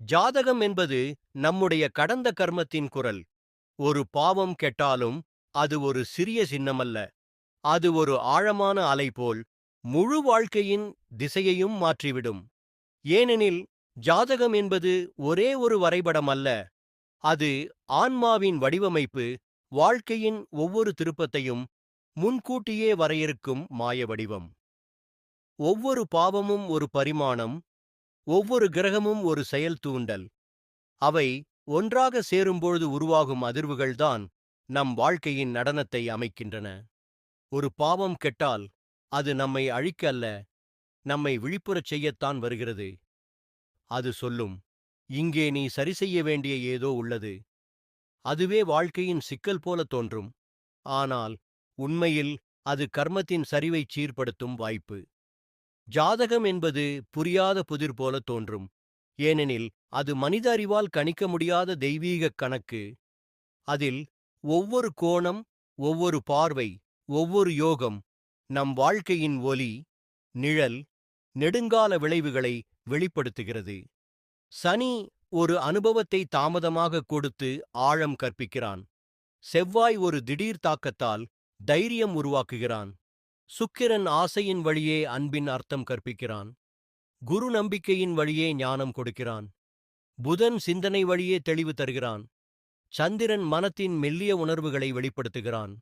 ஜாதகம் என்பது நம்முடைய கடந்த கர்மத்தின் குரல். ஒரு பாவம் கெட்டாலும் அது ஒரு சிறிய சின்னமல்ல. அது ஒரு ஆழமான அலை போல் முழு வாழ்க்கையின் திசையையும் மாற்றிவிடும். ஏனெனில் ஜாதகம் என்பது ஒரே ஒரு வரைபடம் அல்ல. அது ஆன்மாவின் வடிவமைப்பு வாழ்க்கையின் ஒவ்வொரு திருப்பத்தையும் முன்கூட்டியே வரையறுக்கும் மாய வடிவம். ஒவ்வொரு பாவமும் ஒரு பரிமாணம் ஒவ்வொரு கிரகமும் ஒரு செயல் தூண்டல். அவை ஒன்றாக சேரும்பொழுது உருவாகும் அதிர்வுகள்தான் நம் வாழ்க்கையின் நடனத்தை அமைக்கின்றன. ஒரு பாவம் கெட்டால் அது நம்மை அழிக்க அல்ல நம்மை விழிப்புறச் செய்யத்தான் வருகிறது. அது சொல்லும் இங்கே நீ சரி செய்ய வேண்டிய ஏதோ உள்ளது. அதுவே வாழ்க்கையின் சிக்கல் போல தோன்றும். ஆனால் உண்மையில் அது கர்மத்தின் சரிவைச் சீர்படுத்தும் வாய்ப்பு. ஜாதகம் என்பது புரியாத புதிர் போல தோன்றும். ஏனெனில் அது மனித அறிவால் கணிக்க முடியாத தெய்வீகக் கணக்கு. அதில் ஒவ்வொரு கோணம் ஒவ்வொரு பார்வை ஒவ்வொரு யோகம் நம் வாழ்க்கையின் ஒலி நிழல் நெடுங்கால விளைவுகளை வெளிப்படுத்துகிறது. சனி ஒரு அனுபவத்தை தாமதமாக கொடுத்து ஆழம் கற்பிக்கிறான். செவ்வாய் ஒரு திடீர் தாக்கத்தால் தைரியம் உருவாக்குகிறான். சுக்கிரன் ஆசையின் வழியே அன்பின் அர்த்தம் கற்பிக்கிறான். குரு நம்பிக்கையின் வழியே ஞானம் கொடுக்கிறான். புதன் சிந்தனை வழியே தெளிவு தருகிறான். சந்திரன் மனத்தின் மெல்லிய உணர்வுகளை வெளிப்படுத்துகிறான்.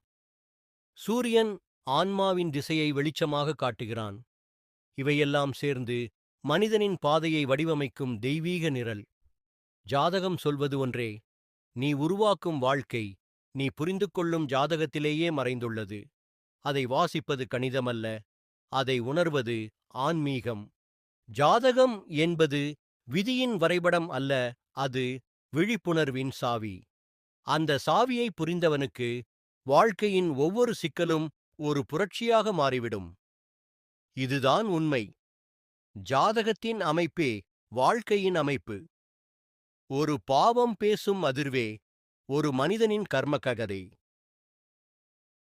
சூரியன் ஆன்மாவின் திசையை வெளிச்சமாக காட்டுகிறான். இவையெல்லாம் சேர்ந்து மனிதனின் பாதையை வடிவமைக்கும் தெய்வீக நிரல். ஜாதகம் சொல்வது ஒன்றே நீ உருவாக்கும் வாழ்க்கை நீ புரிந்து கொள்ளும் ஜாதகத்திலேயே மறைந்துள்ளது. அதை வாசிப்பது கணிதமல்ல அதை உணர்வது ஆன்மீகம். ஜாதகம் என்பது விதியின் வரைபடம் அல்ல அது விழிப்புணர்வின் சாவி. அந்த சாவியை புரிந்தவனுக்கு வாழ்க்கையின் ஒவ்வொரு சிக்கலும் ஒரு புரட்சியாக மாறிவிடும். இதுதான் உண்மை. ஜாதகத்தின் அமைப்பே வாழ்க்கையின் அமைப்பு. ஒரு பாவம் பேசும் அதிர்வே ஒரு மனிதனின் கர்ம ககதை.